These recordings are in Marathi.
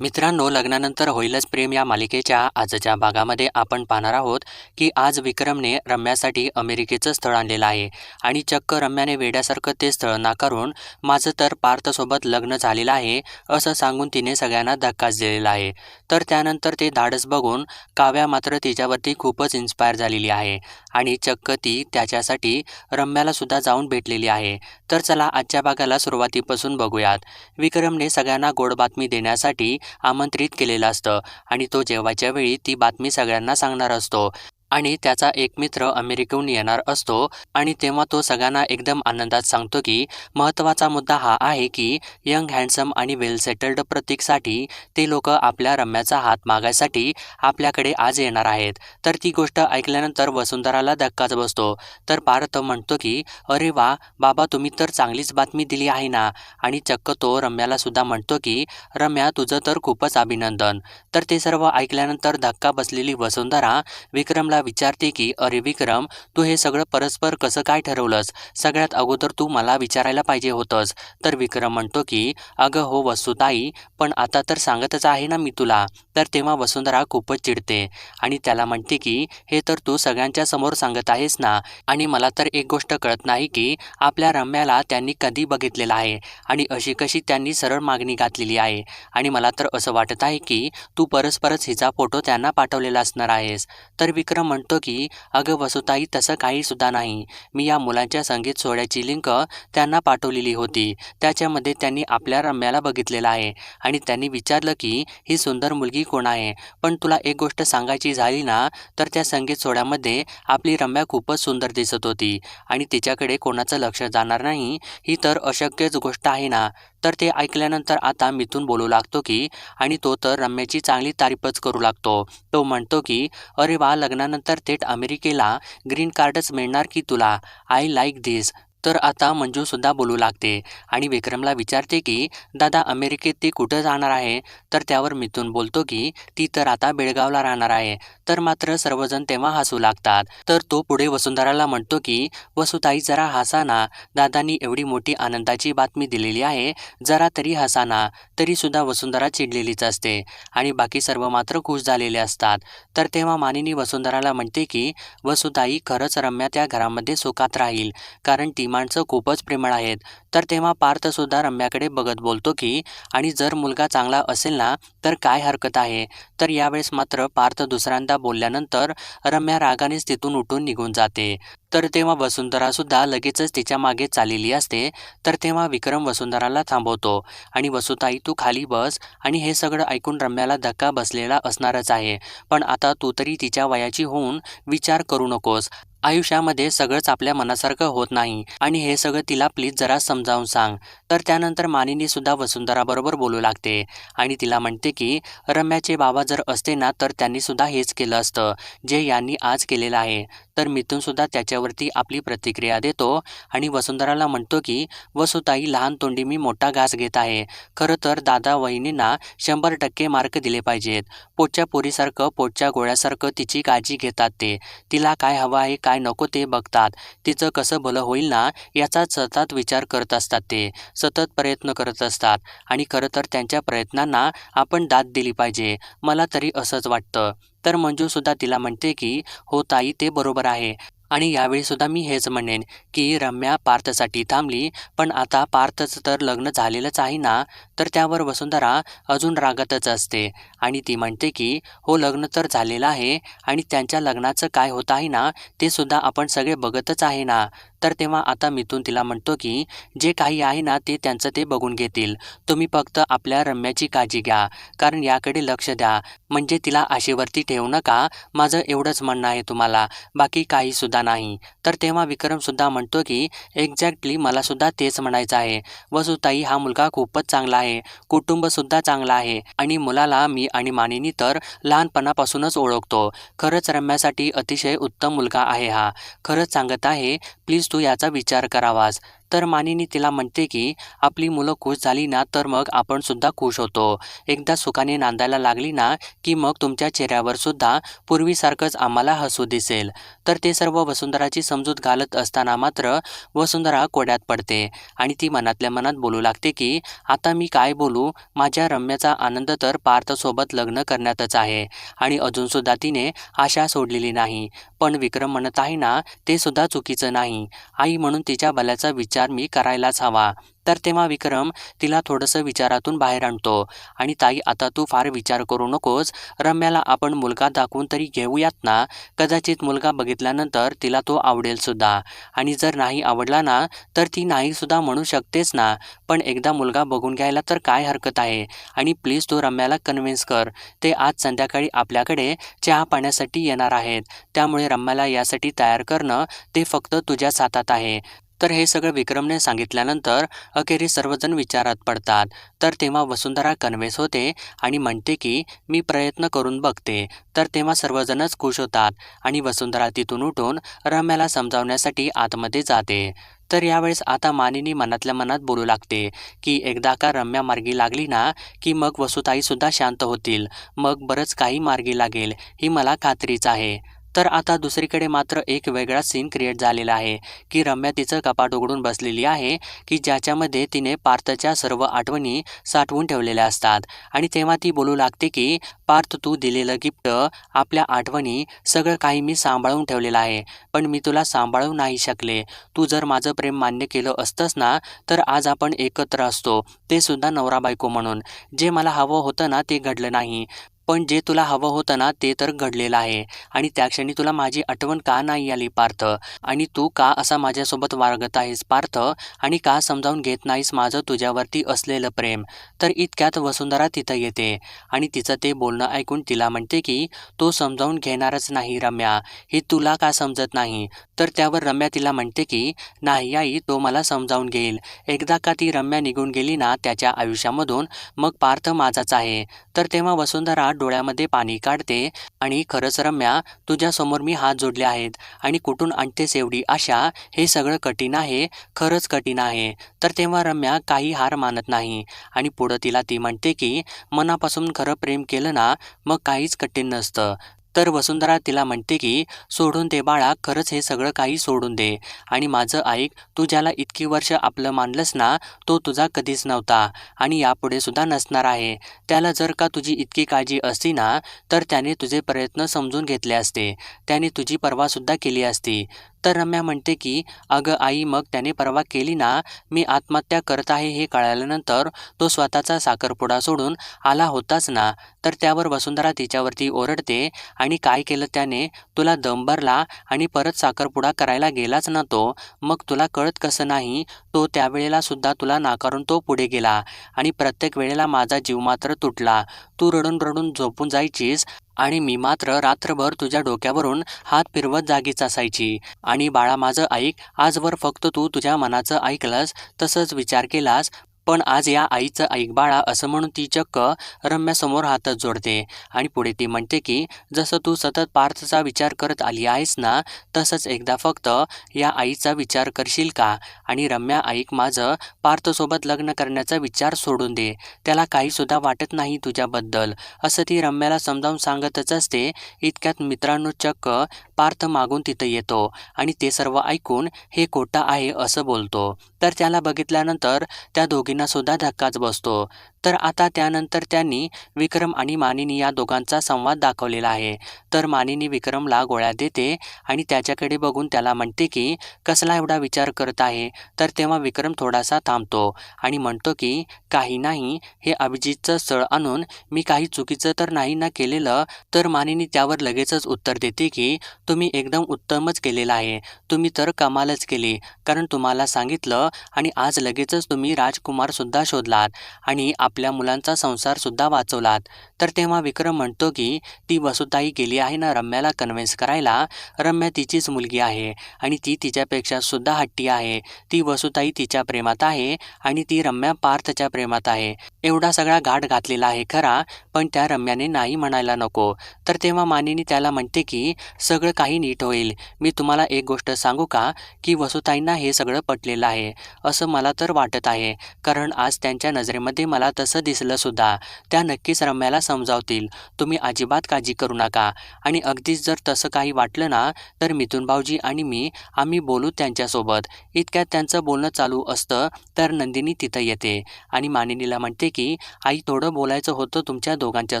मित्रांनो लग्नानंतर होईलच प्रेम या मालिकेच्या आजच्या भागामध्ये आपण पाहणार आहोत की आज विक्रमने रम्यासाठी अमेरिकेचं स्थळ आणलेलं आहे आणि चक्क रम्याने वेड्यासारखं ते स्थळ नाकारून माझं तर पार्थसोबत लग्न झालेलं आहे असं सांगून तिने सगळ्यांना धक्काच दिलेला आहे. तर त्यानंतर ते धाडस बघून काव्या मात्र तिच्यावरती खूपच इन्स्पायर झालेली आहे आणि चक्क ती त्याच्यासाठी रम्याला सुद्धा जाऊन भेटलेली आहे. तर चला आजच्या भागाला सुरुवातीपासून बघूयात. विक्रमने सगळ्यांना गोड बातमी देण्यासाठी आमंत्रित केलेलं असतं. आणि तो जेवायच्या वेळी ती बातमी सगळ्यांना सांगणार असतो. आणि त्याचा एक मित्र अमेरिकेहून येणार असतो आणि तेव्हा तो सगळ्यांना एकदम आनंदात सांगतो की महत्त्वाचा मुद्दा हा आहे की यंग हँडसम आणि वेल सेटल्ड प्रतीकसाठी ते लोक आपल्या रम्याचा हात मागायसाठी आपल्याकडे आज येणार आहेत. तर ती गोष्ट ऐकल्यानंतर वसुंधराला धक्काच बसतो. तर पार्थ म्हणतो की अरे वा बाबा तुम्ही तर चांगलीच बातमी दिली आहे ना. आणि चक्क तो रम्याला सुद्धा म्हणतो की रम्या तुझं तर खूपच अभिनंदन. तर ते सर्व ऐकल्यानंतर धक्का बसलेली वसुंधरा विक्रमला विचारते की अरे विक्रम तू हे सगळं परस्पर कसं काय ठरवलंस? सगळ्यात अगोदर तू मला विचारायला पाहिजे होतंस. तर विक्रम म्हणतो की अगं हो वसुताई पण आता तर सांगतच आहे ना मी तुला. तर तेव्हा वसुंधरा खूपच चिडते आणि त्याला म्हणते की हे तर तू सगळ्यांच्या समोर सांगत आहेस ना आणि मला तर एक गोष्ट कळत नाही की आपल्या रम्याला त्यांनी कधी बघितलेलं आहे आणि अशी कशी त्यांनी सरळ मागणी घातलेली आहे आणि मला तर असं वाटत आहे की तू परस्परच हिचा फोटो त्यांना पाठवलेला असणार आहेस. तर विक्रम म्हणतो की अगं वसुताई तसं काही सुद्धा नाही. मी या मुलांच्या संगीत सोहळ्याची लिंक त्यांना पाठवलेली होती. त्याच्यामध्ये त्यांनी आपल्या रम्याला बघितलेलं आहे. आणि त्यांनी विचारलं की ही सुंदर मुलगी कोण आहे? पण तुला एक गोष्ट सांगायची झाली ना तर त्या संगीत सोहळ्यामध्ये आपली रम्या खूपच सुंदर दिसत होती. आणि तिच्याकडे कोणाचं लक्ष जाणार नाही ही तर अशक्यच गोष्ट आहे ना. तर ते ऐकल्यानंतर आता मिथून बोलू लागतो की आणि तो तर रम्याची चांगली तारीफच करू लागतो. तो म्हणतो की अरे वा लग्नानंतर थेट अमेरिकेला ग्रीन कार्डच मिळणार की तुला? आय लाईक धिस तर आता मंजूसुद्धा बोलू लागते आणि विक्रमला विचारते की दादा अमेरिकेत ती कुठं जाणार आहे? तर त्यावर मिथून बोलतो की ती तर आता बेळगावला राहणार आहे. तर मात्र सर्वजण तेव्हा हसू लागतात. तर तो पुढे वसुंधराला म्हणतो की वसुताई जरा हसाना दादांनी एवढी मोठी आनंदाची बातमी दिलेली आहे. जरा तरी हसाना तरीसुद्धा वसुंधरा चिडलेलीच असते आणि बाकी सर्व मात्र खुश झालेले असतात. तर तेव्हा मानिनी वसुंधराला म्हणते की वसुताई खरंच रम्या त्या घरामध्ये सुखात राहील. कारण ती माणसं खूपच प्रेमळ आहेत. तर तेव्हा पार्थसुद्धा रम्याकडे बघत बोलतो की आणि जर मुलगा चांगला असेल ना तर काय हरकत आहे? तर यावेळेस मात्र पार्थ दुसऱ्यांदा बोलल्यानंतर रम्या रागानेच तिथून उठून निघून जाते. तर तेव्हा वसुंधरासुद्धा लगेचच तिच्यामागे चाललेली असते. तर तेव्हा विक्रम वसुंधराला थांबवतो. आणि वसुताई तू खाली बस. आणि हे सगळं ऐकून रम्याला धक्का बसलेला असणारच आहे. पण आता तू तरी तिच्या वयाची होऊन विचार करू नकोस. आयुष्यामध्ये सगळंच आपल्या मनासारखं होत नाही. आणि हे सगळं तिला प्लीज जरा समजावून सांग. तर त्यानंतर मानिनी सुद्धा वसुंधराबरोबर बोलू लागते. आणि तिला म्हणते की रम्याचे बाबा जर असते ना तर त्यांनी सुद्धा हेच केलं असतं. जे यांनी आज केलेलं आहे. तर मिथूनसुद्धा त्याच्यावरती आपली प्रतिक्रिया देतो आणि वसुंधराला म्हणतो की वसुताई लहान तोंडी मी मोठा घास घेत आहे. खरं तर दादा वहिनींना शंभर टक्के मार्क दिले पाहिजेत. पोटच्या पोरीसारखं पोटच्या गोळ्यासारखं तिची काळजी घेतात ते. तिला काय हवं आहे काय नको ते बघतात. तिचं कसं भलं होईल ना याचा सतत विचार करत असतात ते. सतत प्रयत्न करत असतात. आणि खरं तर त्यांच्या प्रयत्नांना आपण दाद दिली पाहिजे. मला तरी असंच वाटतं. तर मंजूसुद्धा तिला म्हणते की हो ताई ते बरोबर आहे. आणि यावेळीसुद्धा मी हेच म्हणेन की रम्या पार्थसाठी थांबली पण आता पार्थचं तर लग्न झालेलंच आहे ना तर त्यावर वसुंधरा अजून रागतच असते. आणि ती म्हणते की हो लग्न तर झालेलं आहे आणि त्यांच्या लग्नाचं काय होत आहे ना ते सुद्धा आपण सगळे बघतच आहे ना तर तेव्हा आता मिथून तिला म्हणतो की जे काही आहे ना ते त्यांचं ते बघून घेतील. तुम्ही फक्त आपल्या रम्याची काळजी घ्या. कारण याकडे लक्ष द्या. म्हणजे तिला आशेवरती ठेवू नका. माझं एवढंच म्हणणं आहे तुम्हाला. बाकी काहीसुद्धा नाही. तर तेव्हा विक्रमसुद्धा म्हणतो की एक्झॅक्टली मलासुद्धा तेच म्हणायचं आहे. वसुताई हा मुलगा खूपच चांगला आहे. कुटुंबसुद्धा चांगला आहे. आणि मुलाला मी आणि मानिनी तर लहानपणापासूनच ओळखतो. खरंच रम्यासाठी अतिशय उत्तम मुलगा आहे हा. खरंच सांगत आहे प्लीज तू याचा विचार करावास तर मानिनी तिला म्हणते की आपली मुलं खुश झाली ना तर मग आपण सुद्धा खुश होतो. एकदा सुखाने नांदायला लागली ना की मग तुमच्या चेहऱ्यावर सुद्धा पूर्वीसारखंच आम्हाला हसू दिसेल. तर ते सर्व वसुंधराची समजूत घालत असताना मात्र वसुंधरा कोड्यात पडते आणि ती मनातल्या मनात बोलू लागते की आता मी काय बोलू? माझ्या रम्याचा आनंद तर पार्थसोबत लग्न करण्यातच आहे आणि अजूनसुद्धा तिने आशा सोडलेली नाही. पण विक्रम म्हणत आहे ना ते सुद्धा चुकीचं नाही. आई म्हणून तिच्या भल्याचा विचार मी करायलाच हवा. तर तेव्हा विक्रम तिला थोडंसं विचारातून बाहेर आणतो. आणि ताई आता तू फार विचार करू नकोस. रम्याला आपण मुलगा दाखवून तरी घेऊयात ना? कदाचित मुलगा बघितल्यानंतर तिला तो आवडेल सुद्धा. आणि जर नाही आवडला ना तर ती नाही सुद्धा म्हणू शकतेच ना. पण एकदा मुलगा बघून घ्यायला तर काय हरकत आहे? आणि प्लीज तू रम्याला कन्व्हिन्स कर. ते आज संध्याकाळी आपल्याकडे चहा पाण्यासाठी येणार आहेत. त्यामुळे रम्याला यासाठी तयार करणं ते फक्त तुझ्याच हातात आहे. तर हे सगळं विक्रमने सांगितल्यानंतर अखेरीस सर्वजण विचारात पडतात. तर तेव्हा वसुंधरा कन्व्हेस होते आणि म्हणते की मी प्रयत्न करून बघते. तर तेव्हा सर्वजणच खुश होतात आणि वसुंधरा तिथून उठून रम्याला समजावण्यासाठी आतमध्ये जाते. तर यावेळेस आता मानिनी मनातल्या मनात बोलू लागते की एकदा का रम्या मार्गी लागली ना की मग वसुताईसुद्धा शांत होतील. मग बरंच काही मार्गी लागेल ही मला खात्रीच आहे. तर आता दुसरीकडे मात्र एक वेगळा सीन क्रिएट झालेला आहे की रम्या तिचं कपाट उघडून बसलेली आहे की ज्याच्यामध्ये तिने पार्थच्या सर्व आठवणी साठवून ठेवलेल्या असतात. आणि तेव्हा ती बोलू लागते की पार्थ तू दिलेलं गिफ्ट आपल्या आठवणी सगळं काही मी सांभाळून ठेवलेलं आहे पण मी तुला सांभाळू नाही शकले. तू जर माझं प्रेम मान्य केलं असतंस ना तर आज आपण एकत्र असतो. ते सुद्धा नवरा बायको म्हणून. जे मला हवं होतं ना ते घडलं नाही. पण जे तुला हवं होतं ना ते तर घडलेलं आहे. आणि त्या क्षणी तुला माझी आठवण का नाही आली पार्थ? आणि तू का असा माझ्यासोबत वागत आहेस पार्थ? आणि का समजावून घेत नाहीस माझं तुझ्यावरती असलेलं प्रेम? तर इतक्यात वसुंधरा तिथं येते. आणि तिचं ते बोलणं ऐकून तिला म्हणते की तो समजावून घेणारच नाही रम्या. हे तुला का समजत नाही? तर त्यावर रम्या तिला म्हणते की नाही आई तो मला समजावून घेईल. एकदा का ती रम्या निघून गेली ना त्याच्या आयुष्यामधून मग पार्थ माझाच आहे. तर तेव्हा वसुंधरा डोळ्यामध्ये पाणी काढते आणि खरंच रम्या तुझ्यासमोर मी हात जोडले आहेत आणि कुठून आणतेस एवढी आशा? हे सगळं कठीण आहे खरंच कठीण आहे. तर तेव्हा रम्या काही हार मानत नाही आणि पुढं तिला ती म्हणते की मनापासून खरं प्रेम केलं ना मग काहीच कठीण नसतं. तर वसुंधरा तिला म्हणते की सोडून दे बाळा खरंच हे सगळं काही सोडून दे. आणि माझं ऐक तू ज्याला इतकी वर्ष आपलं मानलंस ना तो तुझा कधीच नव्हता आणि यापुढे सुद्धा नसणार आहे. त्याला जर का तुझी इतकी काळजी असती ना तर त्याने तुझे प्रयत्न समजून घेतले असते. त्याने तुझी पर्वासुद्धा केली असती. तर रम्या म्हणते की अगं आई मग त्याने परवा केली ना मी आत्महत्या करत आहे हे कळाल्यानंतर तो स्वतःचा साखरपुडा सोडून आला होताच ना. तर त्यावर वसुंधरा तिच्यावरती ओरडते आणि आणि काय केलं त्याने? तुला दंबरला आणि परत साखरपुडा करायला गेलाच ना तो. मग तुला कळत कसं नाही? तो त्यावेळेला सुद्धा तुला नाकारून तो पुढे गेला आणि प्रत्येक वेळेला माझा जीव मात्र तुटला. तू रडून रडून झोपून जायचीस आणि मी मात्र रात्रभर तुझ्या डोक्यावरून हात फिरवत जागीच असायची. आणि बाळा माझं ऐक आजवर फक्त तू तुझ्या मनाचं ऐकलंस तसंच विचार केलास पण आज या आईचं ऐक बाळा असं म्हणून ती चक्क रम्यासमोर हातच जोडते. आणि पुढे ती म्हणते की जसं तू सतत पार्थचा विचार करत आली आहेस ना तसंच एकदा फक्त या आईचा विचार करशील का? आणि रम्या आईक माझं पार्थसोबत लग्न करण्याचा विचार सोडून दे. त्याला काहीसुद्धा वाटत नाही तुझ्याबद्दल. असं ती रम्याला समजावून सांगतच असते. इतक्यात मित्रांनो चक्क पार्थ मागून तिथं येतो. आणि ते सर्व ऐकून हे खोटं आहे असं बोलतो. तर त्याला बघितल्यानंतर त्या दोघींना सुद्धा धक्काच बसतो. तर आता त्यानंतर त्यांनी विक्रम आणि मानिनी या दोघांचा संवाद दाखवलेला आहे. तर मानिनी विक्रमला गोळ्या देते आणि त्याच्याकडे बघून त्याला म्हणते की कसला एवढा विचार करत आहे? तर तेव्हा विक्रम थोडासा थांबतो आणि म्हणतो की काही नाही हे अभिजितचं स्थळ आणून मी काही चुकीचं तर नाही ना केलेलं तर मानिनी त्यावर लगेचच उत्तर देते की तुम्ही एकदम उत्तमच केलेलं आहे. तुम्ही तर कमालच केली कारण तुम्हाला सांगितलं आणि आज लगेचच तुम्ही राजकुमारसुद्धा शोधलात आणि आपल्या मुलांचा संसारसुद्धा वाचवलात. तर तेव्हा विक्रम म्हणतो की ती वसुताई गेली आहे ना रम्याला कन्व्हिन्स करायला. रम्या तिचीच मुलगी आहे आणि ती तिच्यापेक्षा सुद्धा हट्टी आहे. ती वसुताई तिच्या प्रेमात आहे आणि ती रम्या पार्थच्या प्रेमात आहे. एवढा सगळा घाट घातलेला आहे खरा पण त्या रम्याने नाही म्हणायला नको. तर तेव्हा मानिनी त्याला म्हणते की सगळं काही नीट होईल. मी तुम्हाला एक गोष्ट सांगू का? की वसुताईंना हे सगळं पटलेलं आहे. असं मला तर वाटत आहे. कारण आज त्यांच्या नजरेमध्ये मला तसं दिसलं सुद्धा. त्या नक्कीच रम्याला समजावतील. तुम्ही अजिबात काळजी करू नका. आणि अगदीच जर तसं काही वाटलं ना तर मिथुन भाऊजी आणि मी आम्ही बोलू त्यांच्यासोबत. इतक्यात त्यांचं बोलणं चालू असतं तर नंदिनी तिथं येते. आणि मानिनीला म्हणते की आई थोडं बोलायचं होतं तुमच्या दोघांच्या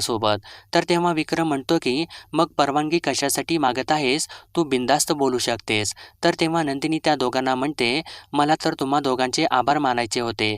सोबत. तर तेव्हा विक्रम म्हणतो की मग परवानगी कशासाठी मागत आहेस? तू बिंदास्त बोलू शकतेस. तर तेव्हा नंदिनी त्या दोघांना म्हणते मला तर तुम्हा दोघांचे आभार मानायचे होते.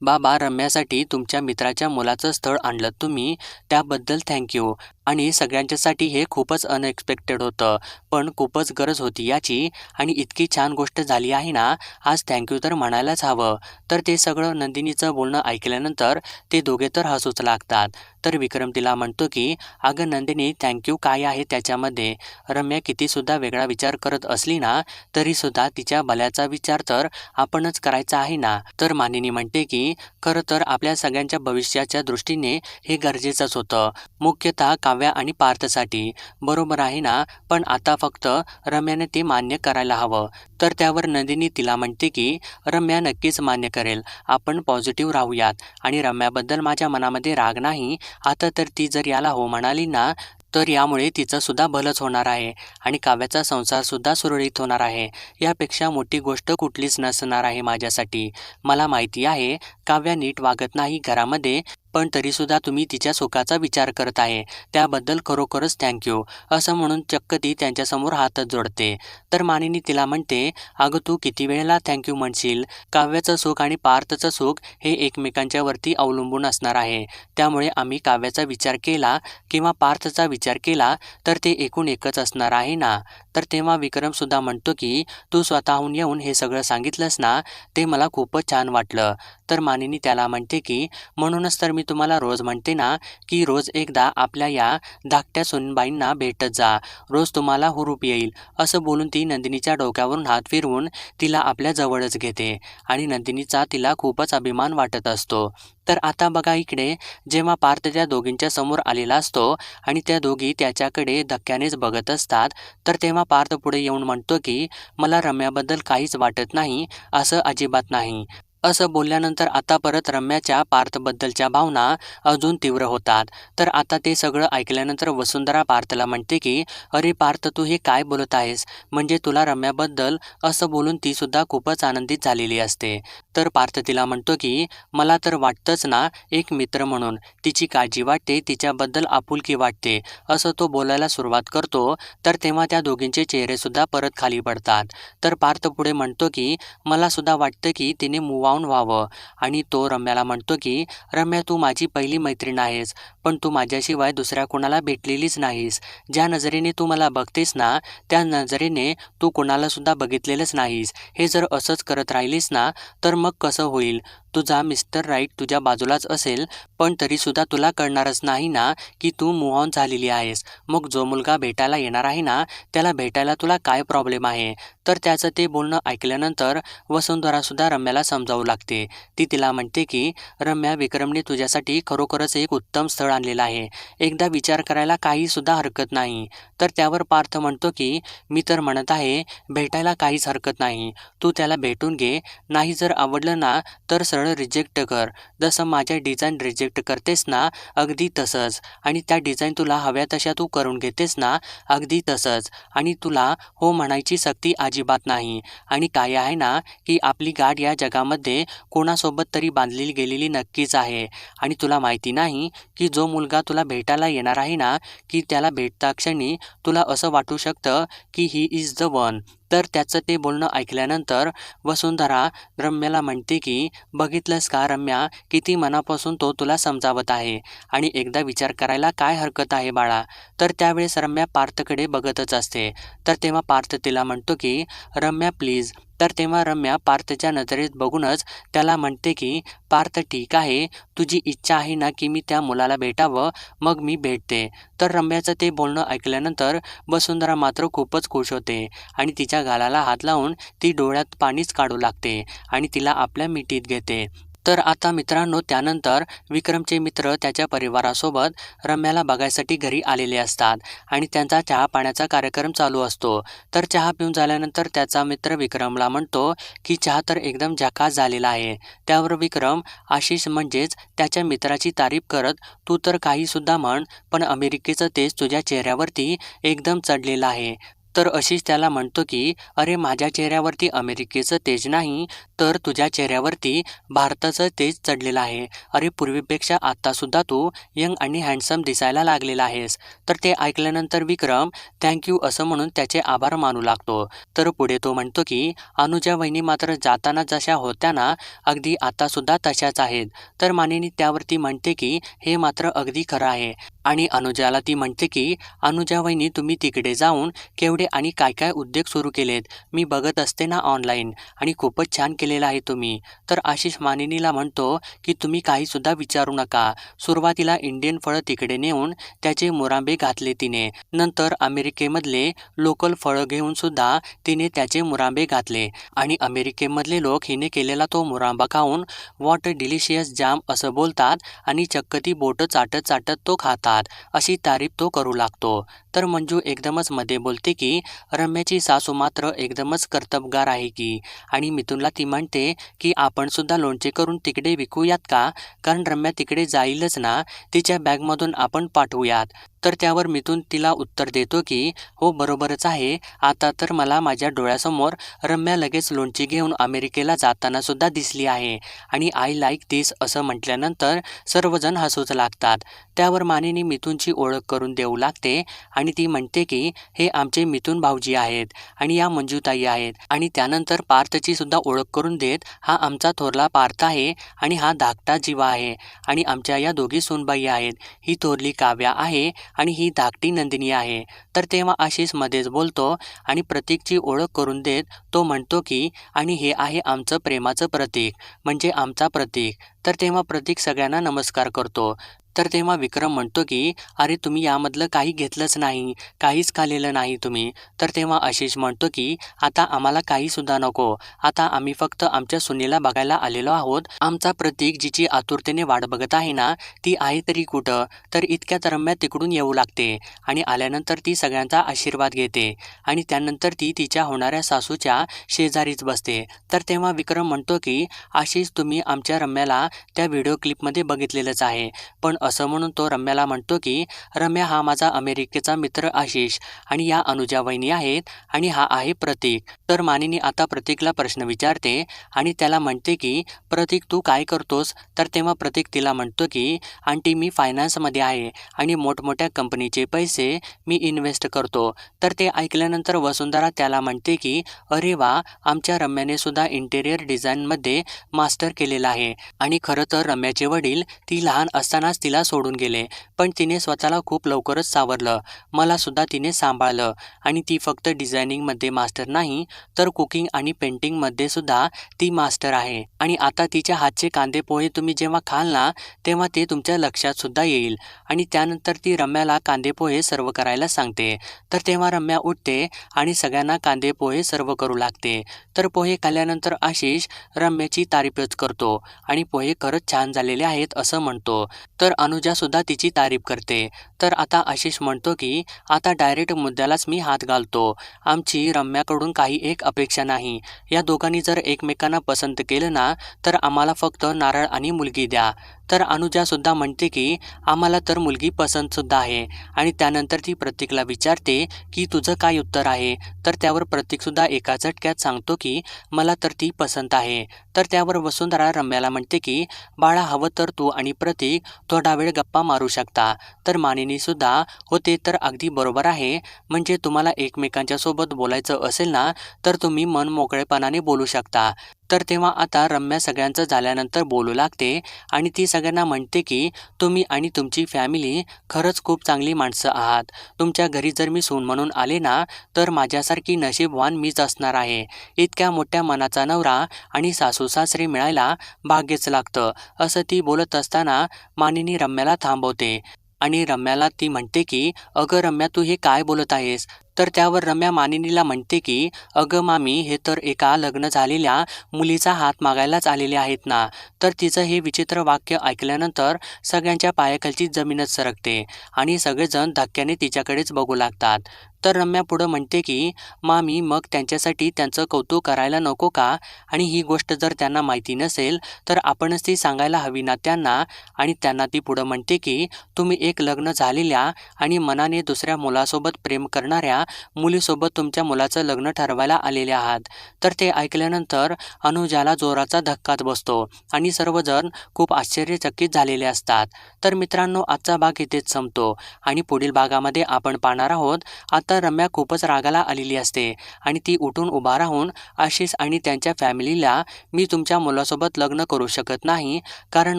बाबा रम्यासाठी तुमच्या मित्राच्या मुलाचं स्थळ आणलं तुम्ही त्याबद्दल थँक्यू आणि सगळ्यांच्यासाठी हे खूपच अनएक्सपेक्टेड होतं. पण खूपच गरज होती याची आणि इतकी छान गोष्ट झाली आहे ना आज थँक्यू तर म्हणायलाच हवं. तर ते सगळं नंदिनीचं बोलणं ऐकल्यानंतर ते दोघे तर हसूच लागतात. तर विक्रम तिला म्हणतो की अगं नंदिनी थँक्यू काय आहे त्याच्यामध्ये? रम्या कितीसुद्धा वेगळा विचार करत असली ना तरीसुद्धा तिच्या भल्याचा विचार तर आपणच करायचा आहे ना? तर मानिनी म्हणते की खरं तर आपल्या सगळ्यांच्या भविष्याच्या दृष्टीने हे गरजेचंच होतं. मुख्यतः काव्या आणि पार्थसाठी. बरोबर आहे ना? पण आता फक्त रम्याने ते मान्य करायला हवं. तर त्यावर नंदिनी तिला म्हणते की रम्या नक्कीच मान्य करेल. आपण पॉझिटिव्ह राहूयात. आणि रम्याबद्दल माझ्या मनामध्ये राग नाही. आता तर ती जर याला हो म्हणाली ना तर यामुळे तिचं सुद्धा भलंच होणार आहे. आणि काव्याचा संसारसुद्धा सुरळीत होणार आहे. यापेक्षा मोठी गोष्ट कुठलीच नसणार आहे माझ्यासाठी. मला माहिती आहे काव्या नीट वागत नाही घरामध्ये पण तरीसुद्धा तुम्ही तिच्या सुखाचा विचार करत आहे. त्याबद्दल खरोखरच थँक्यू असं म्हणून चक्क ती त्यांच्यासमोर हातच जोडते. तर मानिनी तिला म्हणते अगं तू किती वेळेला थँक्यू म्हणशील? काव्याचं सुख आणि पार्थचं सुख हे एकमेकांच्यावरती अवलंबून असणार आहे. त्यामुळे आम्ही काव्याचा विचार केला किंवा पार्थचा विचार केला तर ते एकूण एकच असणार आहे ना? तर तेव्हा विक्रमसुद्धा म्हणतो की तू स्वतःहून येऊन हे सगळं सांगितलंस ना? ते मला खूपच छान वाटलं. तर मानिनी त्याला म्हणते की म्हणूनच तर मी तुम्हाला रोज म्हणते ना की रोज एकदा आपल्या या धाकट्या सुनबाईंना भेटत जा. रोज तुम्हाला हुरूप येईल. असं बोलून ती नंदिनीच्या डोक्यावरून हात फिरवून तिला आपल्या जवळच घेते आणि नंदिनीचा तिला खूपच अभिमान वाटत असतो. तर आता बघा इकडे जेव्हा पार्थ त्या दोघींच्या समोर आलेला असतो आणि त्या दोघी त्याच्याकडे धक्क्यानेच बघत असतात तर तेव्हा पार्थ पुढे येऊन म्हणतो की मला रम्याबद्दल काहीच वाटत नाही असं अजिबात नाही. असं बोलल्यानंतर आता परत रम्याच्या पार्थबद्दलच्या भावना अजून तीव्र होतात. तर आता ते सगळं ऐकल्यानंतर वसुंधरा पार्थला म्हणते की अरे पार्थ तू हे काय बोलत आहेस? म्हणजे तुला रम्याबद्दल असं बोलून ती सुद्धा खूपच आनंदित झालेली असते. तर पार्थ तिला म्हणतो की मला तर वाटतंच ना एक मित्र म्हणून. तिची काळजी वाटते तिच्याबद्दल आपुलकी वाटते. असं तो बोलायला सुरुवात करतो तर तेव्हा त्या दोघींचे चेहरेसुद्धा परत खाली पडतात. तर पार्थ पुढे म्हणतो की मला सुद्धा वाटतं की तिने मूव ऑन व्हावं. आणि तो रम्याला म्हणतो की रम्या तू माझी पहिली मैत्रीण आहेस. पण तू माझ्याशिवाय दुसऱ्या कोणाला भेटलेलीच नाहीस. ज्या नजरेने तू मला बघतेस ना त्या नजरेने तू कोणालासुद्धा बघितलेलंच नाहीस. हे जर असंच करत राहिलीस ना तर मग कसं होईल? तुझा मिस्टर राईट तुझ्या बाजूलाच असेल पण तरीसुद्धा तुला कळणारच नाही ना की तू मूव झालेली आहेस. मग जो मुलगा भेटायला येणार आहे ना त्याला भेटायला तुला काय प्रॉब्लेम आहे? तर त्याचं ते बोलणं ऐकल्यानंतर वसुंधरासुद्धा रम्याला समजावू लागते. ती तिला म्हणते की रम्या विक्रमने तुझ्यासाठी खरोखरच एक उत्तम स्थळ आणलेला आहे. एकदा विचार करायला काहीसुद्धा हरकत नाही. तर त्यावर पार्थ म्हणतो की मी तर म्हणत आहे भेटायला काहीच हरकत नाही. तू त्याला भेटून घे. नाही जर आवडलं ना तर सरळ रिजेक्ट कर. जसं माझ्या डिझाईन रिजेक्ट करतेस ना अगदी तसंच. आणि त्या डिझाईन तुला हव्या तशा तू करून घेतेस ना अगदी तसंच. आणि तुला हो म्हणायची सक्ती अजिबात नाही. आणि काय आहे ना की आपली गाठ या जगामध्ये कोणासोबत तरी बांधलेली गेलेली नक्कीच आहे. आणि तुला माहिती नाही की जो मुलगा तुला भेटायला येणार आहे ना की त्याला भेटता क्षणी तुला असं वाटू शकतं की ही इज द वन तर त्याचं ते बोलणं ऐकल्यानंतर वसुंधरा रम्याला म्हणते की बघितलंस का रम्या किती मनापासून तो तुला समजावत आहे? आणि एकदा विचार करायला काय हरकत आहे बाळा? तर त्यावेळेस रम्या पार्थकडे बघतच असते. तर तेव्हा पार्थ तिला म्हणतो की रम्या प्लीज. तर तेव्हा रम्या पार्थच्या नजरेत बघूनच त्याला म्हणते की पार्थ ठीक आहे. तुझी इच्छा आहे ना की मी त्या मुलाला भेटावं? मग मी भेटते. तर रम्याचं ते बोलणं ऐकल्यानंतर वसुंधरा मात्र खूपच खुश होते आणि तिच्या गालाला हात लावून ती डोळ्यात पाणीच काढू लागते आणि तिला आपल्या मिठीत घेते. तर आता मित्रांनो त्यानंतर विक्रमचे मित्र त्याच्या परिवारासोबत रम्याला बघायसाठी घरी आलेले असतात आणि त्यांचा चहा पाण्याचा कार्यक्रम चालू असतो. तर चहा पिऊन झाल्यानंतर त्याचा मित्र विक्रमला म्हणतो की चहा तर एकदम झकास झालेला आहे. त्यावर विक्रम आशिष म्हणजेच त्याच्या मित्राची तारीफ करत तू तर काहीसुद्धा म्हण पण अमेरिकेचं तेज तुझ्या चेहऱ्यावरती एकदम चढलेलं आहे. तर अशीच त्याला म्हणतो की अरे माझ्या चेहऱ्यावरती अमेरिकेचं तेज नाही तर तुझ्या चेहऱ्यावरती भारताचं तेज चढलेलं आहे. अरे पूर्वीपेक्षा आत्तासुद्धा तू यंग आणि हँडसम दिसायला लागलेला आहेस. तर ते ऐकल्यानंतर विक्रम थँक्यू असं म्हणून त्याचे आभार मानू लागतो. तर पुढे तो म्हणतो की अनुजा वहिनी मात्र जाताना जशा होत्या ना अगदी आतासुद्धा तशाच आहेत. तर मानेनी त्यावरती म्हणते की हे मात्र अगदी खरं आहे. आणि अनुजाला ती म्हणते की अनुजा वहिनी तुम्ही तिकडे जाऊन केवढे आणि काय काय उद्योग सुरू केलेत? मी बघत असते ना ऑनलाईन आणि खूपच छान केलेलं आहे तुम्ही. तर आशिष मानिनीला म्हणतो की तुम्ही काहीसुद्धा विचारू नका. सुरुवातीला इंडियन फळं तिकडे नेऊन त्याचे मुरांबे घातले तिने. नंतर अमेरिकेमधले लोकल फळं घेऊन सुद्धा तिने त्याचे मुरांबे घातले. आणि अमेरिकेमधले लोक हिने केलेला तो मुरांबा खाऊन वॉट डिलिशियस जाम असं बोलतात आणि चक्क ती बोटं चाटत चाटत तो खातात. अशी तारीफ तो करू लागतो. तर मंजू एकदमच मध्ये बोलते की रम्याची सासू मात्र एकदमच कर्तबगार आहे की. आणि मिथुनला ती म्हणते की आपण सुद्धा लोणचे करून तिकडे विकूयात का? कारण रम्या तिकडे जाईलच ना. तिच्या बॅगमधून आपण पाठवूयात. तर त्यावर मिथून तिला उत्तर देतो की हो बरोबरच आहे. आता तर मला माझ्या डोळ्यासमोर रम्या लगेच लोणची घेऊन अमेरिकेला जाताना सुद्धा दिसली आहे. आणि आय लाईक दिस असं म्हटल्यानंतर सर्वजण हसूच लागतात. त्यावर मानेने मिथूनची ओळख करून देऊ लागते आणि ती म्हणते की हे आमचे मिथून भाऊजी आहेत आणि या मंजूताई आहेत आणि त्यानंतर पार्थची सुद्धा ओळख करून देत हा आमचा थोरला पार्थ आहे आणि हा धाकटा जीवा आहे आणि आमच्या या दोघी सोनबाई आहेत. ही थोरली काव्या आहे आणि ही धाकटी नंदिनी आहे. तर तेव्हा आशिष मध्येच बोलतो आणि प्रतीकची ओळख करून देत तो म्हणतो की आणि हे आहे आमचं प्रेमाचं प्रतीक म्हणजे आमचा प्रतीक. तर तेव्हा प्रतीक सगळ्यांना नमस्कार करतो. तर तेव्हा विक्रम म्हणतो की अरे तुम्ही यामधलं काही घेतलंच नाही काहीच खालेलं नाही तुम्ही. तर तेव्हा आशिष म्हणतो की आता आम्हाला काहीसुद्धा नको. आता आम्ही फक्त आमच्या सुनीला बघायला आलेलो आहोत. आमचा प्रतीक जिची आतुरतेने वाट बघत आहे ना ती आहे तरी कुठं? तर इतक्यात रम्या तिकडून येऊ लागते आणि आल्यानंतर ती सगळ्यांचा आशीर्वाद घेते आणि त्यानंतर ती तिच्या होणाऱ्या सासूच्या शेजारीच बसते. तर तेव्हा विक्रम म्हणतो की आशिष तुम्ही आमच्या रम्याला त्या व्हिडिओ क्लिपमध्ये बघितलेलंच आहे. पण असं म्हणून तो रम्याला म्हणतो की रम्या हा माझा अमेरिकेचा मित्र आशिष आणि या अनुजा वहिनी आहेत आणि हा आहे प्रतीक. तर मानिनी आता प्रतीकला प्रश्न विचारते आणि त्याला म्हणते की प्रतीक तू काय करतोस? तर तेव्हा प्रतीक तिला म्हणतो की आंटी मी फायनान्समध्ये आहे आणि मोठमोठ्या कंपनीचे पैसे मी इन्व्हेस्ट करतो. तर ते ऐकल्यानंतर वसुंधरा त्याला म्हणते की अरे वा आमच्या रम्याने सुद्धा इंटेरियर डिझाईनमध्ये मास्टर केलेलं आहे आणि खरं तर रम्याचे वडील ती लहान असतानाच तिला सोडून गेले. पण तिने स्वतःला खूप लवकरच सावरलं. मलासुद्धा तिने सांभाळलं. आणि ती फक्त डिझायनिंगमध्ये मास्टर नाही तर कुकिंग आणि पेंटिंगमध्ये सुद्धा ती मास्टर आहे. आणि आता तिच्या हातचे कांदे पोहे तुम्ही जेव्हा खाल ना तेव्हा ते तुमच्या लक्षात सुद्धा येईल. आणि त्यानंतर ती रम्याला कांदे पोहे सर्व करायला सांगते. तर तेव्हा रम्या उठते आणि सगळ्यांना कांदे पोहे सर्व करू लागते. तर पोहे खाल्ल्यानंतर आशिष रम्याची तारीफच करतो आणि पोहे खरंच छान झालेले आहेत असं म्हणतो. तर अनुजासुद्धा तिची तारीफ करते. तर आता आशिष म्हणतो की आता डायरेक्ट मुद्द्यालाच मी हात घालतो. आमची रम्याकडून काही एक अपेक्षा नाही. या दोघांनी जर एकमेकांना पसंत केलं ना तर आम्हाला फक्त नारळ आणि मुलगी द्या. तर अनुजासुद्धा म्हणते की आम्हाला तर मुलगी पसंतसुद्धा आहे आणि त्यानंतर ती प्रतीकला विचारते की तुझं काय उत्तर आहे? तर त्यावर प्रतीकसुद्धा एका झटक्यात सांगतो की मला तर ती पसंत आहे. तर त्यावर वसुंधरा रम्याला म्हणते की बाळा हवं तर तू आणि प्रतीक थोडा वेळ गप्पा मारू शकता. तर मानिनीसुद्धा होते तर अगदी बरोबर आहे. म्हणजे तुम्हाला एकमेकांच्या सोबत बोलायचं असेल ना तर तुम्ही मन मोकळेपणाने बोलू शकता. तर तेव्हा आता रम्या सगळ्यांचं झाल्यानंतर बोलू लागते आणि ती सगळ्यांना म्हणते की तुम्ही आणि तुमची फॅमिली खरंच खूप चांगली माणसं आहात. तुमच्या घरी जर मी सून म्हणून आले ना तर माझ्यासारखी नशीबवान मीच असणार आहे. इतक्या मोठ्या मनाचा नवरा आणि सासू सासरे मिळायला भाग्यच लागतं. असं ती बोलत असताना मानिनी रम्याला थांबवते आणि रम्याला ती म्हणते की अगं रम्या तू हे काय बोलत आहेस? तर त्यावर रम्या मानिनीला म्हणते की अगं मामी हे तर एका लग्न झालेल्या मुलीचा हात मागायलाच आलेले आहेत ना. तर तिचं हे विचित्र वाक्य ऐकल्यानंतर सगळ्यांच्या पायाखालची जमीनच सरकते आणि सगळेजण धक्क्याने तिच्याकडेच बघू लागतात. तर रम्या पुढं म्हणते की मामी मग त्यांच्यासाठी त्यांचं कौतुक करायला नको का? आणि ही गोष्ट जर त्यांना माहिती नसेल तर आपणच ती सांगायला हवी ना त्यांना? आणि त्यांना ती पुढं म्हणते की तुम्ही एक लग्न झालेल्या आणि मनाने दुसऱ्या मुलासोबत प्रेम करणाऱ्या मुलीसोबत तुमच्या मुलाचं लग्न ठरवायला आलेले आहात. तर ते ऐकल्यानंतर अनुजाला जोराचा धक्काच बसतो आणि सर्वजण खूप आश्चर्यचकित झालेले असतात. तर मित्रांनो आजचा भाग इथेच संपतो आणि पुढील भागामध्ये आपण पाहणार आहोत आता रम्या खूपच रागाला आलेली असते आणि ती उठून उभा राहून आशिष आणि त्यांच्या फॅमिलीला मी तुमच्या मुलासोबत लग्न करू शकत नाही कारण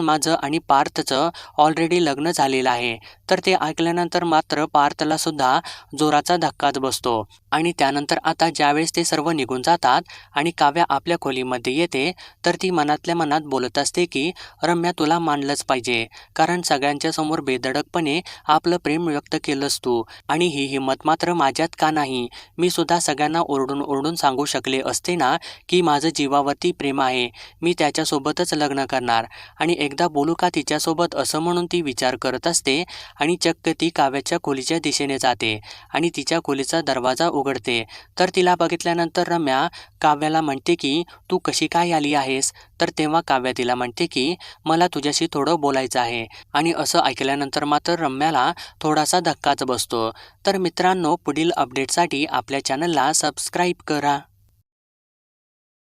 माझं आणि पार्थचं ऑलरेडी लग्न झालेलं आहे. तर ते ऐकल्यानंतर मात्र पार्थला सुद्धा जोराचा धक्काच बसतो. आणि त्यानंतर आता ज्यावेळेस ते सर्व निघून जातात आणि काव्या आपल्या खोलीमध्ये येते तर ती मनातल्या मनात बोलत असते की रम्या तुला मानलंच पाहिजे. कारण सगळ्यांच्या समोर बेधडकपणे आपलं प्रेम व्यक्त केलंस तू. आणि ही हिंमत मात्र माझ्यात का नाही? मी सुद्धा सगळ्यांना ओरडून ओरडून सांगू शकले असते ना की माझं जीवावरती प्रेम आहे. मी त्याच्यासोबतच लग्न करणार. आणि एकदा बोलू का तिच्यासोबत असं म्हणून ती विचार करत असते आणि चक्क ती काव्याच्या खोलीच्या दिशेने जाते आणि तिच्या खोलीचा दरवाजा उघडते. तर तिला बघितल्यानंतर रम्या काव्याला म्हणते की तू कशी काय आली आहेस? तर तेव्हा काव्या तिला म्हणते की मला तुझ्याशी थोडं बोलायचं आहे. आणि असं ऐकल्यानंतर मात्र रम्याला थोडासा धक्काच बसतो. तर मित्रांनो पुढील अपडेटसाठी आपल्या चॅनलला सबस्क्राईब करा.